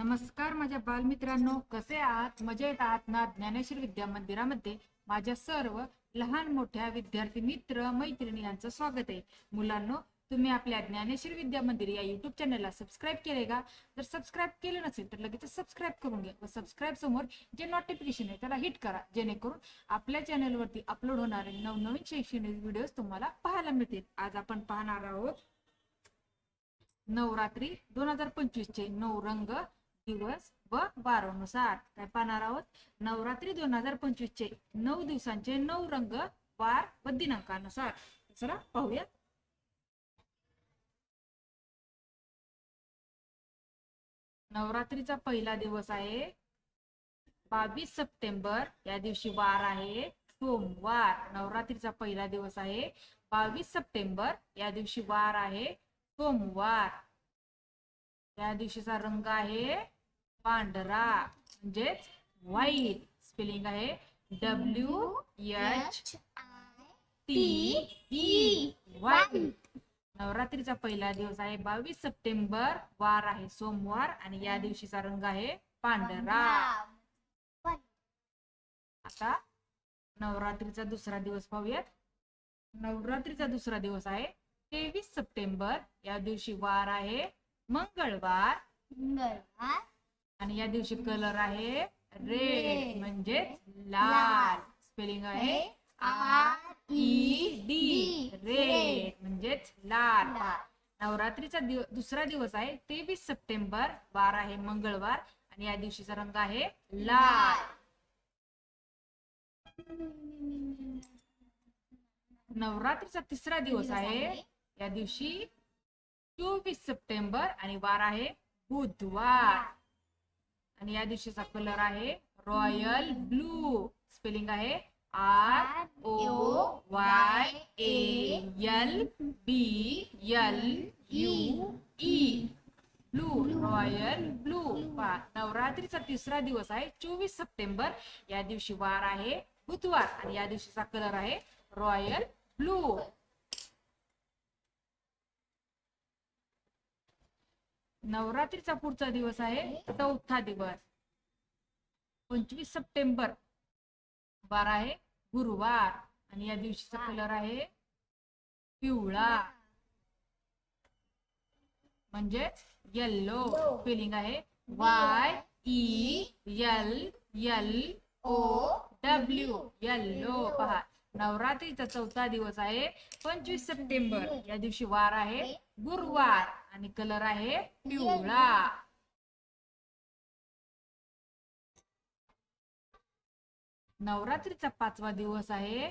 नमस्कार माझ्या बालमित्रांनो कसे आहात? मजेत आहात ना? ज्ञानेश्वर विद्या मंदिरामध्ये माझ्या सर्व लहान मोठ्या विद्यार्थी मित्र मैत्रिणी यांचं स्वागत आहे. मुलांनो तुम्ही आपल्या ज्ञानेश्वर विद्या मंदिर या युट्यूब चॅनलला सबस्क्राईब केले का? जर सबस्क्राईब केलं नसेल तर लगेच सबस्क्राईब करून घ्या व सबस्क्राईब समोर जे नोटिफिकेशन आहे त्याला हिट करा. जेणेकरून आपल्या चॅनलवरती अपलोड होणारे नवनवीन शैक्षणिक व्हिडिओ तुम्हाला पाहायला मिळतील. आज आपण पाहणार आहोत नवरात्री दोन हजार पंचवीस चे नऊ रंग दिवस व वारानुसार काय पाहणार आहोत? नवरात्री दोन हजार पंचवीस चे नऊ दिवसांचे नऊ रंग वार व दिनांकानुसार. दुसरा पाहूया नवरात्रीचा पहिला दिवस आहे बावीस सप्टेंबर. या दिवशी वार आहे सोमवार. नवरात्रीचा पहिला दिवस आहे बावीस सप्टेंबर. या दिवशी वार आहे सोमवार. या दिवशीचा रंग आहे पांढरा म्हणजेच व्हाईट स्पेलिंग आहे. W H T E white नवरात्रीचा पहिला दिवस आहे. बावीस सप्टेंबर वार आहे. सोमवार आणि या दिवशीचा रंग आहे पांढरा. आता नवरात्रीचा दुसरा दिवस पाहूयात. नवरात्रीचा दुसरा दिवस आहे. तेवीस सप्टेंबर या दिवशी वार आहे. मंगळवार. मंगळवार. आणि या दिवशी कलर आहे रेड म्हणजे लाल. स्पेलिंग आहे आर ई डी रेड म्हणजेच लाल. नवरात्रीचा दिव दुसरा दिवस आहे तेवीस सप्टेंबर. वार आहे मंगळवार. आणि या दिवशीचा रंग आहे लाल. नवरात्रीचा तिसरा दिवस आहे. या दिवशी चोवीस सप्टेंबर. आणि वार आहे बुधवार. आणि या दिवशीचा कलर आहे रॉयल ब्लू स्पेलिंग आहे R O Y A L B L U E blue royal blue नवरात्रीचा तिसरा दिवस आहे चोवीस सप्टेंबर. या दिवशी वार आहे बुधवार. आणि या दिवशीचा कलर आहे रॉयल ब्लू नवरात्रीचा पुढचा दिवस आहे चौथा दिवस. पंचवीस सप्टेंबर. वार आहे गुरुवार. आणि या दिवशीचा कलर आहे पिवळा. म्हणजेच येल्लो स्पेलिंग आहे Y E L L O W yellow पहा नवरात्रीचा चौथा दिवस आहे पंचवीस सप्टेंबर. या दिवशी वार आहे गुरुवार. आणि कलर आहे पिवळा. नवरात्रीचा पाचवा दिवस आहे.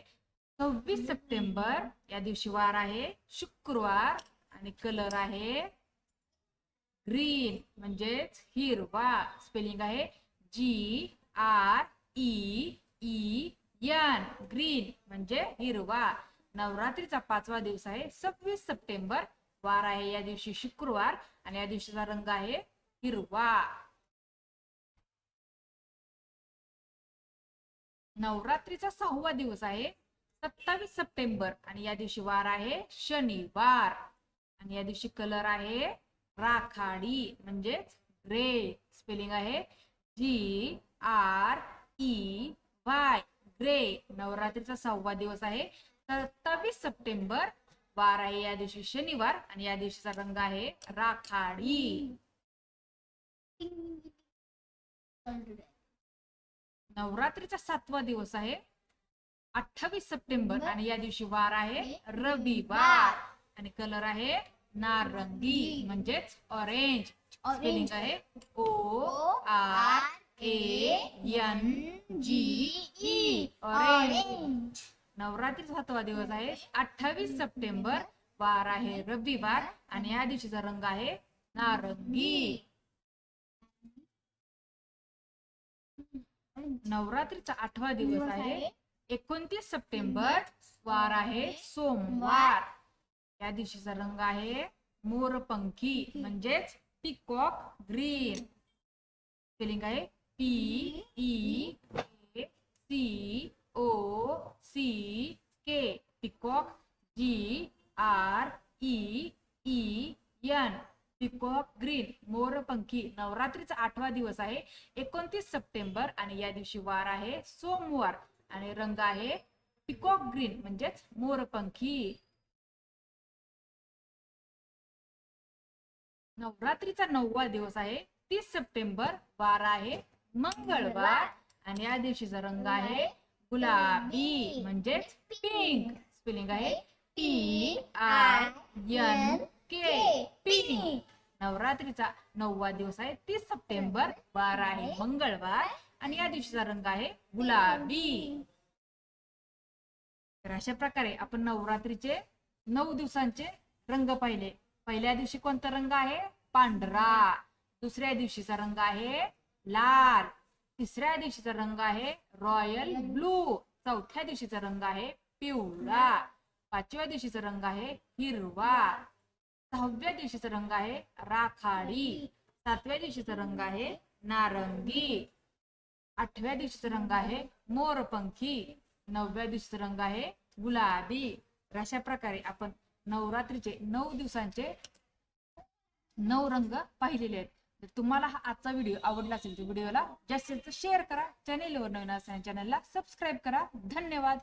सव्वीस सप्टेंबर या दिवशी वार आहे. शुक्रवार आणि कलर आहे ग्रीन म्हणजेच हिरवा. स्पेलिंग आहे G R E E N green म्हणजे हिरवा. नवरात्रीचा पाचवा दिवस आहे सव्वीस सप्टेंबर वार आहे. या दिवशी शुक्रवार आणि या दिवशीचा रंग आहे हिरवा. नवरात्रीचा सहावा दिवस आहे सत्तावीस सप्टेंबर आणि या दिवशी वार आहे शनिवार. आणि या दिवशी कलर आहे राखाडी म्हणजेच ग्रे स्पेलिंग आहे G R E Y grey नवरात्रीचा सहावा दिवस आहे सत्तावीस सप्टेंबर वार आहे. या दिवशी शनिवार आणि या दिवशीचा रंग आहे राखाडी. नवरात्रीचा सातवा दिवस आहे. अठ्ठावीस सप्टेंबर आणि या दिवशी वार आहे रविवार. आणि कलर आहे नारंगी म्हणजेच ऑरेंज स्पेलिंग आहे O R A N G E orange नवरात्रीचा सातवा दिवस आहे. अठ्ठावीस सप्टेंबर वार आहे रविवार आणि या दिवशीचा रंग आहे नारंगी. नवरात्रीचा आठवा दिवस आहे. एकोणतीस सप्टेंबर वार आहे सोमवार. या दिवशीचा रंग आहे मोरपंखी म्हणजेच पिकॉक ग्रीन स्पेलिंग आहे P E C O C K peacock G R E E N peacock green मोरपंखी नवरात्रीचा आठवा दिवस आहे. एकोणतीस सप्टेंबर आणि या दिवशी वार आहे. सोमवार आणि रंग आहे. पिकॉक ग्रीन म्हणजेच मोरपंखी. नवरात्रीचा नववा दिवस आहे. तीस सप्टेंबर वार आहे. मंगळवार आणि या दिवशीचा रंग आहे गुलाबी म्हणजेच पिंक स्पेलिंग आहे T I N K pink नवरात्रीचा नववा दिवस आहे. तीस सप्टेंबर वार आहे मंगळवार आणि या दिवशीचा रंग आहे गुलाबी. तर अशा प्रकारे आपण नवरात्रीचे नऊ दिवसांचे रंग पाहिले. पहिल्या दिवशी कोणता रंग आहे? पांढरा. दुसऱ्या दिवशीचा रंग आहे लाल. तिसऱ्या दिवशीचा रंग आहे रॉयल ब्लू. चौथ्या दिवशीचा रंग आहे पिवळा. पाचव्या दिवशीचा रंग आहे हिरवा. सहाव्या दिवशीचा रंग आहे राखाडी. सातव्या दिवशीचा रंग आहे नारंगी. आठव्या दिवशीचा रंग आहे मोरपंखी. नवव्या दिवशीचा रंग आहे गुलाबी. अशा प्रकारे आपण नवरात्रीचे नऊ दिवसांचे नऊ रंग पाहिलेले आहेत. तर तुम्हाला हा आजचा व्हिडिओ आवडला असेल तर व्हिडिओला जास्तीत जास्त शेअर करा. चॅनेलवर नवीन असताना चॅनलला सबस्क्राईब करा. धन्यवाद.